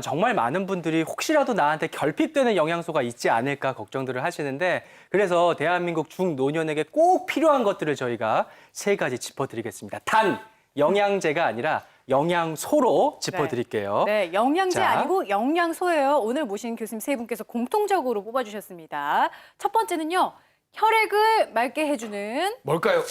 정말 많은 분들이 혹시라도 나한테 결핍되는 영양소가 있지 않을까 걱정들을 하시는데 그래서 대한민국 중노년에게 꼭 필요한 것들을 저희가 세 가지 짚어드리겠습니다. 단 영양제가 아니라 영양소로 짚어드릴게요. 네, 영양제 자. 아니고 영양소예요. 오늘 모신 교수님 세 분께서 공통적으로 뽑아주셨습니다. 첫 번째는요. 혈액을 맑게 해주는 뭘까요?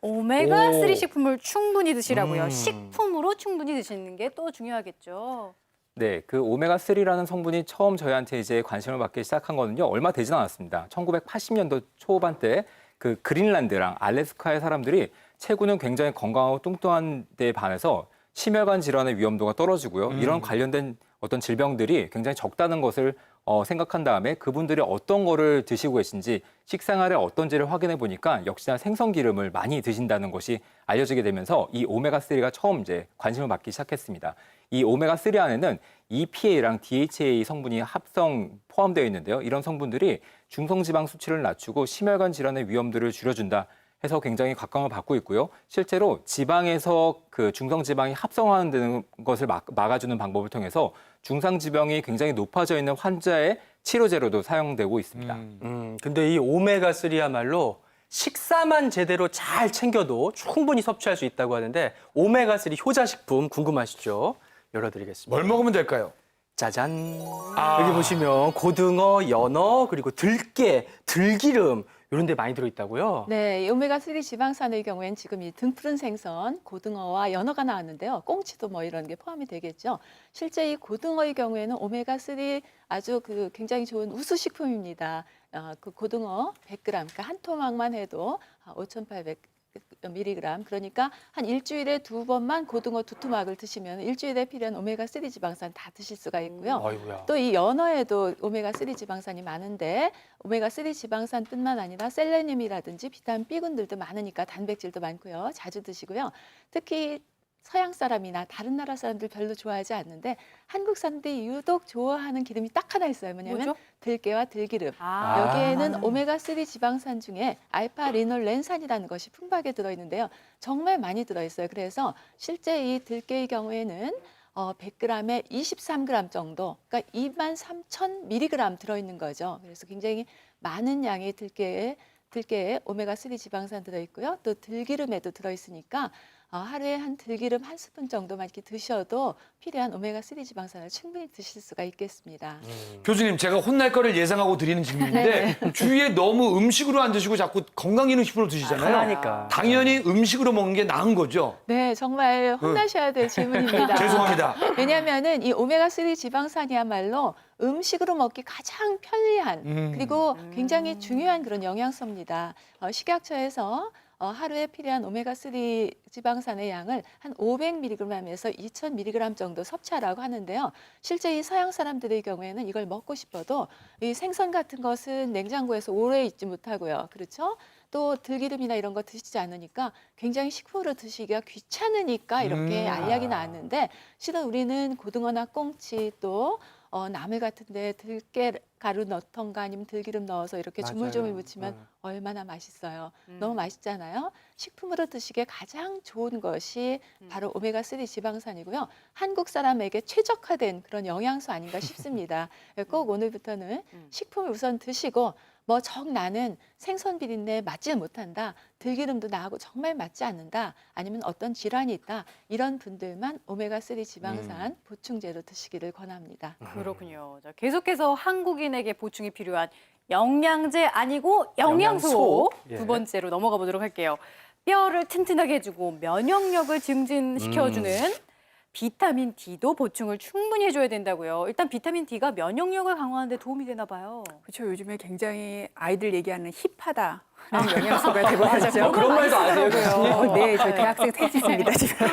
오메가3 오. 식품을 충분히 드시라고요. 음. 식품으로 충분히 드시는 게 또 중요하겠죠. 네, 그 오메가3라는 성분이 처음 저희한테 이제 관심을 받기 시작한 거는요, 얼마 되진 않았습니다. 1980년도 초반 때 그 그린란드랑 알래스카의 사람들이 체구는 굉장히 건강하고 뚱뚱한 데에 반해서 심혈관 질환의 위험도가 떨어지고요. 이런 관련된 어떤 질병들이 굉장히 적다는 것을 어, 생각한 다음에 그분들이 어떤 거를 드시고 계신지 식생활에 어떤지를 확인해 보니까 역시나 생선 기름을 많이 드신다는 것이 알려지게 되면서 이 오메가 3가 처음 이제 관심을 받기 시작했습니다. 이 오메가 3 안에는 EPA랑 DHA 성분이 합성 포함되어 있는데요. 이런 성분들이 중성지방 수치를 낮추고 심혈관 질환의 위험들을 줄여준다 해서 굉장히 각광을 받고 있고요. 실제로 지방에서 그 중성 지방이 합성하는 되는 것을 막, 막아주는 방법을 통해서 중상 지방이 굉장히 높아져 있는 환자의 치료제로도 사용되고 있습니다. 음, 근데 이 오메가3야말로 식사만 제대로 잘 챙겨도 충분히 섭취할 수 있다고 하는데 오메가3 효자식품 궁금하시죠? 열어드리겠습니다. 뭘 먹으면 될까요? 짜잔. 아. 여기 보시면 고등어, 연어, 그리고 들깨, 들기름 이런 데 많이 들어있다고요? 네, 이 오메가3 지방산의 경우에는 지금 이 등푸른 생선, 고등어와 연어가 나왔는데요. 꽁치도 뭐 이런 게 포함이 되겠죠. 실제 이 고등어의 경우에는 오메가3 아주 그 굉장히 좋은 우수 식품입니다. 어, 그 고등어 100g, 그러니까 한 토막만 해도 5,800 mg 그러니까 한 일주일에 두 번만 고등어 두 토막을 드시면 일주일에 필요한 오메가 3 지방산 다 드실 수가 있고요. 아이고야. 또 이 연어에도 오메가 3 지방산이 많은데 오메가 3 지방산뿐만 아니라 셀레늄이라든지 비타민 B군들도 많으니까 단백질도 많고요. 자주 드시고요. 특히 서양 사람이나 다른 나라 사람들 별로 좋아하지 않는데 한국 사람들이 유독 좋아하는 기름이 딱 하나 있어요. 뭐냐면 뭐죠? 들깨와 들기름. 아, 여기에는 오메가3 지방산 중에 알파 리놀렌산이라는 것이 풍부하게 들어있는데요. 정말 많이 들어있어요. 그래서 실제 이 들깨의 경우에는 어, 100g에 23g 정도, 그러니까 2만 3천 mg 들어있는 거죠. 그래서 굉장히 많은 양의 들깨에 들깨에 오메가3 지방산 들어있고요. 또 들기름에도 들어있으니까 어, 하루에 한 들기름 한 스푼 정도만 이렇게 드셔도 필요한 오메가3 지방산을 충분히 드실 수가 있겠습니다. 교수님, 제가 혼날 거를 예상하고 드리는 질문인데 주위에 너무 음식으로 안 드시고 자꾸 건강기능식품으로 드시잖아요. 하나니까. 당연히 음식으로 먹는 게 나은 거죠. 네, 정말 혼나셔야 될 질문입니다. 죄송합니다. 왜냐하면은 이 오메가3 지방산이야말로 음식으로 먹기 가장 편리한 음. 그리고 굉장히 중요한 그런 영양소입니다. 어, 식약처에서 어, 하루에 필요한 오메가3 지방산의 양을 한 500mg에서 2000mg 정도 섭취하라고 하는데요. 실제 이 서양 사람들의 경우에는 이걸 먹고 싶어도 이 생선 같은 것은 냉장고에서 오래 있지 못하고요. 그렇죠? 또 들기름이나 이런 거 드시지 않으니까 굉장히 식후로 드시기가 귀찮으니까 이렇게 음. 알약이 나왔는데 실은 우리는 고등어나 꽁치 또 어, 나물 같은데 들깨 가루 넣던가 아니면 들기름 넣어서 이렇게 맞아요. 조물조물 무치면 음. 얼마나 맛있어요. 음. 너무 맛있잖아요. 식품으로 드시기에 가장 좋은 것이 음. 바로 오메가3 지방산이고요. 한국 사람에게 최적화된 그런 영양소 아닌가 싶습니다. 꼭 오늘부터는 음. 식품을 우선 드시고 뭐 정 나는 생선 비린내 맞지 못한다. 들기름도 나하고 정말 맞지 않는다. 아니면 어떤 질환이 있다. 이런 분들만 오메가3 지방산 보충제로 드시기를 권합니다. 그렇군요. 자, 계속해서 한국인에게 보충이 필요한 영양제 아니고 영양소, 영양소. 예. 두 번째로 넘어가 보도록 할게요. 뼈를 튼튼하게 해주고 면역력을 증진시켜주는 비타민 D도 보충을 충분히 해줘야 된다고요. 일단 비타민 D가 면역력을 강화하는 데 도움이 되나 봐요. 그렇죠. 요즘에 굉장히 아이들 얘기하는 힙하다. 영양소가 되버렸죠. 어, 그런 말도 교수님? 어, 네, 저 대학생 셋입니다 지금.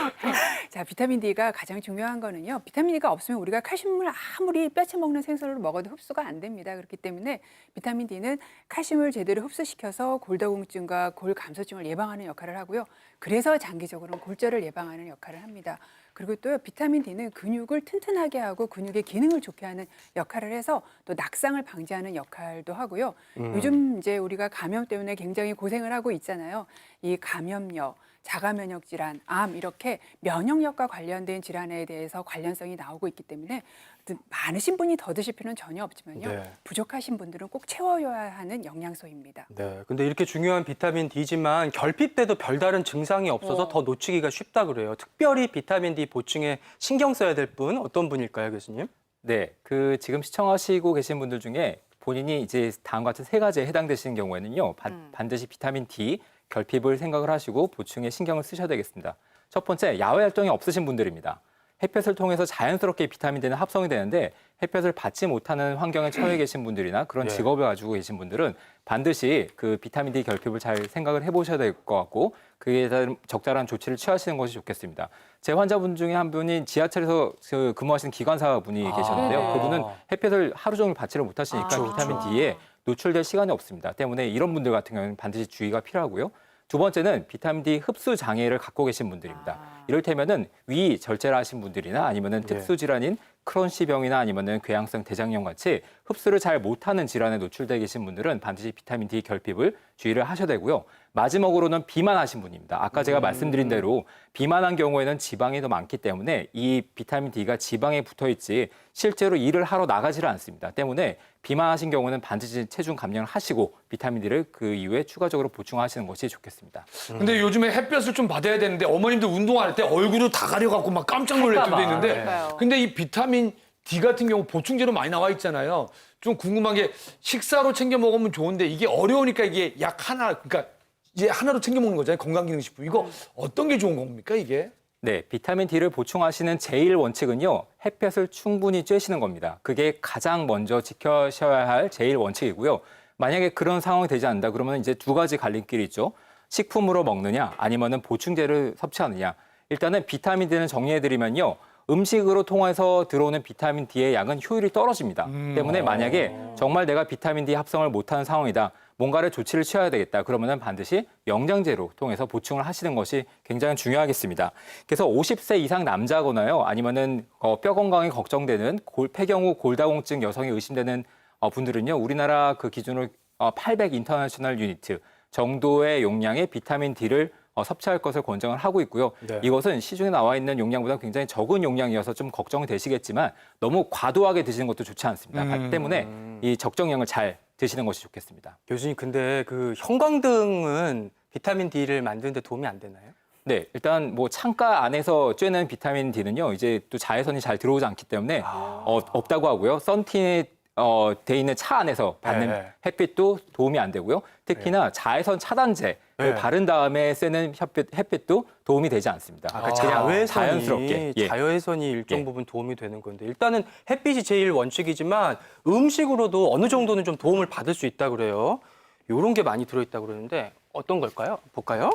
자, 비타민 D가 가장 중요한 거는요. 비타민 D가 없으면 우리가 칼슘을 아무리 뼈채 먹는 생선으로 먹어도 흡수가 안 됩니다. 그렇기 때문에 비타민 D는 칼슘을 제대로 흡수시켜서 골다공증과 골 감소증을 예방하는 역할을 하고요. 그래서 장기적으로는 골절을 예방하는 역할을 합니다. 그리고 또 비타민 D는 근육을 튼튼하게 하고 근육의 기능을 좋게 하는 역할을 해서 또 낙상을 방지하는 역할도 하고요. 요즘 이제 우리가 감염 때문에 굉장히 고생을 하고 있잖아요. 이 감염력, 자가 면역 질환, 암 이렇게 면역력과 관련된 질환에 대해서 관련성이 나오고 있기 때문에 드- 많으신 분이 더 드실 필요는 전혀 없지만요. 네. 부족하신 분들은 꼭 채워야 하는 영양소입니다. 네. 근데 이렇게 중요한 비타민 D지만 결핍 때도 별다른 증상이 없어서 어. 더 놓치기가 쉽다 그래요. 특별히 비타민 D 보충에 신경 써야 될 분 어떤 분일까요, 교수님? 네, 그 지금 시청하시고 계신 분들 중에 본인이 이제 다음과 같은 세 가지에 해당되시는 경우에는요, 반, 음. 반드시 비타민 D 결핍을 생각을 하시고 보충에 신경을 쓰셔야 되겠습니다. 첫 번째, 야외 활동이 없으신 분들입니다. 햇볕을 통해서 자연스럽게 비타민 D는 합성이 되는데 햇볕을 받지 못하는 환경에 처해 계신 분들이나 그런 예. 직업을 가지고 계신 분들은 반드시 그 비타민 D 결핍을 잘 생각을 해보셔야 될 것 같고 그에 대한 적절한 조치를 취하시는 것이 좋겠습니다. 제 환자분 중에 한 분이 지하철에서 그 근무하시는 기관사 분이 아. 계셨는데요. 네네. 그분은 햇볕을 하루 종일 받지를 못하시니까 아, 비타민 그렇죠. D에 노출될 시간이 없습니다. 때문에 이런 분들 같은 경우는 반드시 주의가 필요하고요. 두 번째는 비타민 D 흡수 장애를 갖고 계신 분들입니다. 아. 이를테면은 위 절제를 하신 분들이나 아니면은 네. 특수 질환인 크론시 병이나 아니면은 궤양성 대장염 같이 흡수를 잘 못하는 질환에 노출돼 계신 분들은 반드시 비타민 D 결핍을 주의를 하셔야 되고요. 마지막으로는 비만하신 분입니다. 아까 제가 말씀드린 대로 비만한 경우에는 지방이 더 많기 때문에 이 비타민 D가 지방에 붙어 있지 실제로 일을 하러 나가지를 않습니다. 때문에 비만하신 경우는 반드시 체중 감량을 하시고 비타민 D를 그 이후에 추가적으로 보충하시는 것이 좋겠습니다. 근데 요즘에 햇볕을 좀 받아야 되는데 어머님들 운동할 때 얼굴을 다 가려갖고 막 깜짝 놀랄 때도. 있는데 그러니까요. 근데 이 비타민 D 같은 경우 보충제로 많이 나와 있잖아요. 좀 궁금한 게 식사로 챙겨 먹으면 좋은데 이게 어려우니까 이게 약 하나 그러니까 이제 하나로 챙겨 먹는 거잖아요. 건강기능식품. 이거 어떤 게 좋은 겁니까 이게? 네, 비타민 D를 보충하시는 제일 원칙은요, 햇볕을 충분히 쬐시는 겁니다. 그게 가장 먼저 지켜셔야 할 제일 원칙이고요. 만약에 그런 상황이 되지 않는다 그러면 이제 두 가지 갈림길이 있죠. 식품으로 먹느냐, 아니면은 보충제를 섭취하느냐. 일단은 비타민 D는 정리해 드리면요. 음식으로 통해서 들어오는 비타민 D의 양은 효율이 떨어집니다. 때문에 만약에 정말 내가 비타민 D 합성을 못하는 상황이다. 뭔가를 조치를 취해야 되겠다. 그러면은 반드시 영양제로 통해서 보충을 하시는 것이 굉장히 중요하겠습니다. 그래서 50세 이상 남자거나요, 아니면은 어, 뼈 건강이 걱정되는 골, 폐경 후 골다공증 여성이 의심되는 어, 분들은요, 우리나라 그 기준으로 어, 800 인터내셔널 유니트 정도의 용량의 비타민 D를 어, 섭취할 것을 권장을 하고 있고요. 네. 이것은 시중에 나와 있는 용량보다 굉장히 적은 용량이어서 좀 걱정이 되시겠지만 너무 과도하게 드시는 것도 좋지 않습니다. 음. 때문에 이 적정량을 잘 드시는 것이 좋겠습니다. 교수님, 근데 그 형광등은 비타민 D를 만드는데 도움이 안 되나요? 네, 일단 뭐 창가 안에서 쬐는 비타민 D는요, 이제 또 자외선이 잘 들어오지 않기 때문에 어, 없다고 하고요. 썬틴에 어, 돼 있는 차 안에서 받는 네. 햇빛도 도움이 안 되고요. 특히나 자외선 차단제를 네. 바른 다음에 쐬는 햇빛, 햇빛 도 도움이 되지 않습니다. 아까 그냥 자외선이 자연스럽게 예. 자외선이 일정 예. 부분 도움이 되는 건데 일단은 햇빛이 제일 원칙이지만 음식으로도 어느 정도는 좀 도움을 받을 수 있다 그래요. 요런 게 많이 들어있다 그러는데 어떤 걸까요? 볼까요?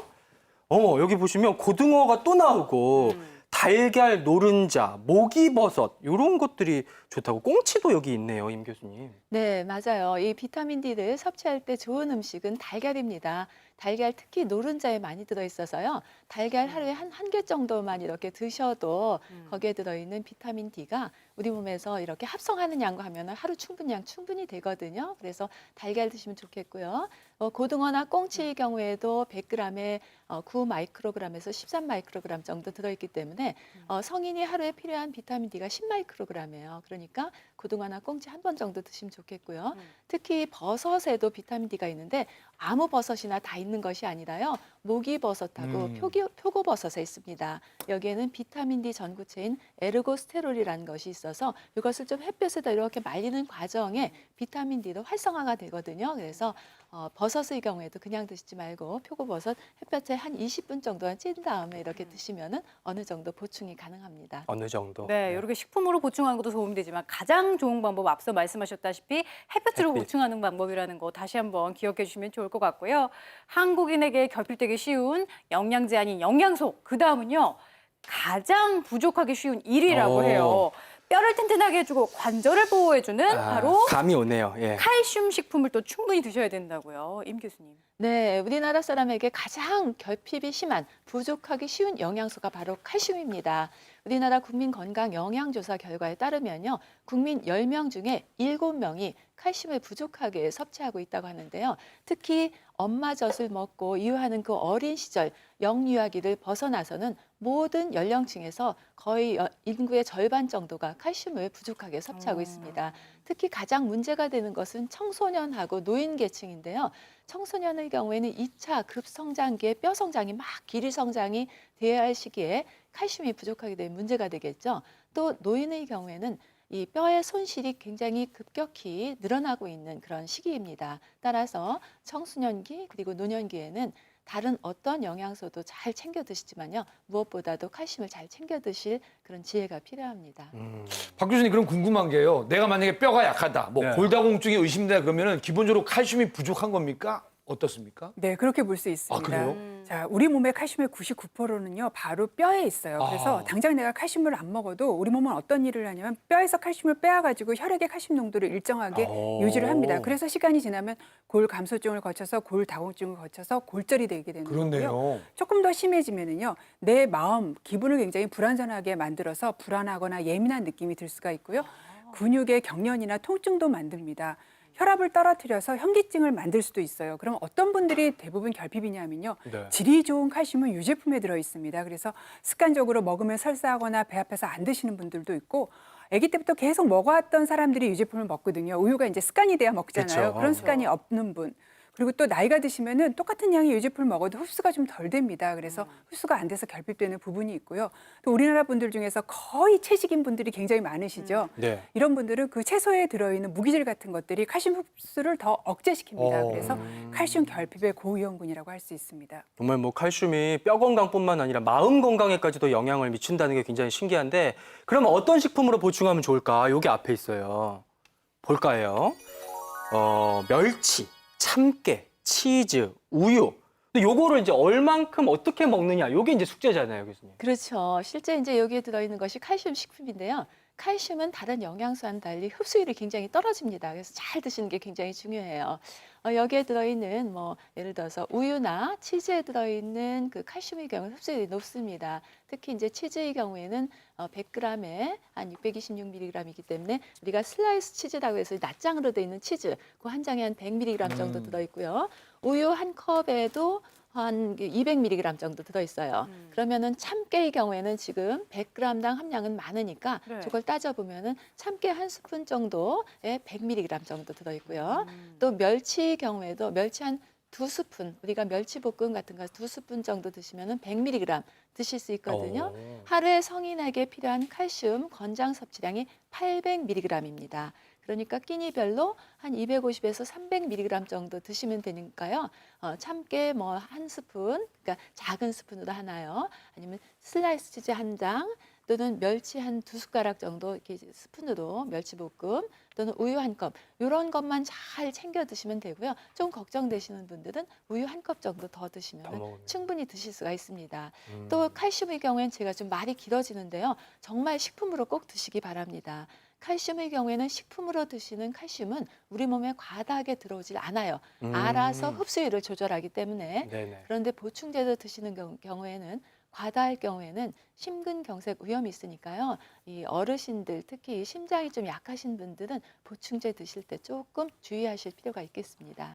어 여기 보시면 고등어가 또 나오고 달걀, 노른자, 목이버섯 요런 것들이 좋다고 꽁치도 여기 있네요, 임 교수님. 네, 맞아요. 이 비타민 D를 섭취할 때 좋은 음식은 달걀입니다. 달걀 특히 노른자에 많이 들어 있어서요. 달걀 하루에 한 한 개 정도만 이렇게 드셔도 거기에 들어 있는 비타민 D가 우리 몸에서 이렇게 합성하는 양과 하면은 하루 충분량 충분히 되거든요. 그래서 달걀 드시면 좋겠고요. 어, 고등어나 꽁치의 경우에도 100g에 어, 9 마이크로그램에서 13 마이크로그램 정도 들어있기 때문에 어, 성인이 하루에 필요한 비타민 D가 10 마이크로그램이에요. 그러니까 고등어나 꽁치 한 번 정도 드시면 좋겠고요. 음. 특히 버섯에도 비타민 D가 있는데 아무 버섯이나 다 있는 것이 아니라요. 모기버섯하고 음. 표기, 표고버섯에 있습니다. 여기에는 비타민 D 전구체인 에르고스테롤이라는 것이 있어서 이것을 좀 햇볕에다 이렇게 말리는 과정에 비타민 D도 활성화가 되거든요. 그래서 어, 버섯의 경우에도 그냥 드시지 말고 표고버섯 햇볕에 한 20분 정도만 찐 다음에 이렇게 드시면은 어느 정도 보충이 가능합니다. 어느 정도. 네, 이렇게 식품으로 보충하는 것도 도움이 되지만 가장 좋은 방법 앞서 말씀하셨다시피 햇볕으로 햇빛. 보충하는 방법이라는 거 다시 한번 기억해 주시면 좋을 것 같 고요. 한국인에게 결핍되기 쉬운 영양제 아닌 영양소 그 다음은요 가장 부족하기 쉬운 1위라고 오. 해요. 뼈를 튼튼하게 해주고 관절을 보호해주는 아, 바로 감이 오네요. 예. 칼슘 식품을 또 충분히 드셔야 된다고요. 임 교수님. 네, 우리나라 사람에게 가장 결핍이 심한 부족하기 쉬운 영양소가 바로 칼슘입니다. 우리나라 국민 건강 영양조사 결과에 따르면요. 국민 10명 중에 7명이 칼슘을 부족하게 섭취하고 있다고 하는데요. 특히 엄마 젖을 먹고 이유하는 그 어린 시절 영유아기를 벗어나서는 모든 연령층에서 거의 여- 인구의 절반 정도가 칼슘을 부족하게 섭취하고 있습니다. 특히 가장 문제가 되는 것은 청소년하고 노인 계층인데요. 청소년의 경우에는 2차 급성장기에 뼈 성장이 막 길이 성장이 돼야 할 시기에 칼슘이 부족하게 되면 문제가 되겠죠. 또 노인의 경우에는 이 뼈의 손실이 굉장히 급격히 늘어나고 있는 그런 시기입니다. 따라서 청소년기 그리고 노년기에는 다른 어떤 영양소도 잘 챙겨 드시지만요. 무엇보다도 칼슘을 잘 챙겨 드실 그런 지혜가 필요합니다. 음. 박 교수님 그럼 궁금한 게요. 내가 만약에 뼈가 약하다, 뭐 네. 골다공증이 의심된다 그러면은 기본적으로 칼슘이 부족한 겁니까? 어떻습니까? 네, 그렇게 볼수 있습니다. 아, 그래요? 자, 우리 몸의 칼슘의 99%는요, 바로 뼈에 있어요. 그래서 아. 당장 내가 칼슘을 안 먹어도 우리 몸은 어떤 일을 하냐면 뼈에서 칼슘을 빼와가지고 혈액의 칼슘 농도를 일정하게 오. 유지를 합니다. 그래서 시간이 지나면 골 감소증을 거쳐서 골 다공증을 거쳐서 골절이 되게 되는 거고요. 그렇네요. 조금 더 심해지면은요 내 마음 기분을 굉장히 불안전하게 만들어서 불안하거나 예민한 느낌이 들 수가 있고요 근육의 경련이나 통증도 만듭니다 혈압을 떨어뜨려서 현기증을 만들 수도 있어요. 그럼 어떤 분들이 대부분 결핍이냐면요. 네. 질이 좋은 칼슘은 유제품에 들어 있습니다. 그래서 습관적으로 먹으면 설사하거나 배 아파서 안 드시는 분들도 있고 아기 때부터 계속 먹어왔던 사람들이 유제품을 먹거든요. 우유가 이제 습관이 돼야 먹잖아요. 그쵸. 그런 습관이 없는 분 그리고 또 나이가 드시면은 똑같은 양의 유제품을 먹어도 흡수가 좀 덜 됩니다. 그래서 흡수가 안 돼서 결핍되는 부분이 있고요. 또 우리나라 분들 중에서 거의 채식인 분들이 굉장히 많으시죠. 네. 이런 분들은 그 채소에 들어있는 무기질 같은 것들이 칼슘 흡수를 더 억제시킵니다. 어. 그래서 칼슘 결핍의 고위험군이라고 할 수 있습니다. 정말 뭐 칼슘이 뼈 건강뿐만 아니라 마음 건강에까지도 영향을 미친다는 게 굉장히 신기한데 그러면 어떤 식품으로 보충하면 좋을까? 여기 앞에 있어요. 볼까요? 어, 멸치, 참깨, 치즈, 우유. 요거를 이제 얼만큼 어떻게 먹느냐. 요게 이제 숙제잖아요, 교수님. 그렇죠. 실제 이제 여기에 들어있는 것이 칼슘 식품인데요. 칼슘은 다른 영양소와는 달리 흡수율이 굉장히 떨어집니다. 그래서 잘 드시는 게 굉장히 중요해요. 어, 여기에 들어있는 뭐 예를 들어서 우유나 치즈에 들어있는 그 칼슘의 경우 흡수율이 높습니다. 특히 이제 치즈의 경우에는 어, 100g에 한 626mg이기 때문에 우리가 슬라이스 치즈라고 해서 낱장으로 되어 있는 치즈 그 한 장에 한 100mg 정도 음. 들어 있고요. 우유 한 컵에도 한 200mg 정도 들어있어요. 그러면은 참깨의 경우에는 지금 100g당 함량은 많으니까 네. 저걸 따져보면은 참깨 한 스푼 정도에 100mg 정도 들어있고요. 음. 또 멸치의 경우에도 멸치 한 두 스푼, 우리가 멸치볶음 같은 거 두 스푼 정도 드시면은 100mg 드실 수 있거든요. 어. 하루에 성인에게 필요한 칼슘 권장 섭취량이 800mg입니다. 그러니까 끼니별로 한 250에서 300mg 정도 드시면 되니까요. 어, 참깨 뭐 한 스푼, 그러니까 작은 스푼으로 하나요. 아니면 슬라이스 치즈 한 장, 또는 멸치 한 두 숟가락 정도 이렇게 스푼으로 멸치 볶음 또는 우유 한 컵 이런 것만 잘 챙겨 드시면 되고요. 좀 걱정되시는 분들은 우유 한 컵 정도 더더 드시면. 충분히 드실 수가 있습니다. 음. 또 칼슘의 경우에는 제가 좀 말이 길어지는데요. 정말 식품으로 꼭 드시기 바랍니다. 칼슘의 경우에는 식품으로 드시는 칼슘은 우리 몸에 과다하게 들어오질 않아요. 음. 알아서 흡수율을 조절하기 때문에 네네. 그런데 보충제로 드시는 경우- 경우에는 과다할 경우에는 심근경색 위험이 있으니까요. 이 어르신들 특히 심장이 좀 약하신 분들은 보충제 드실 때 조금 주의하실 필요가 있겠습니다.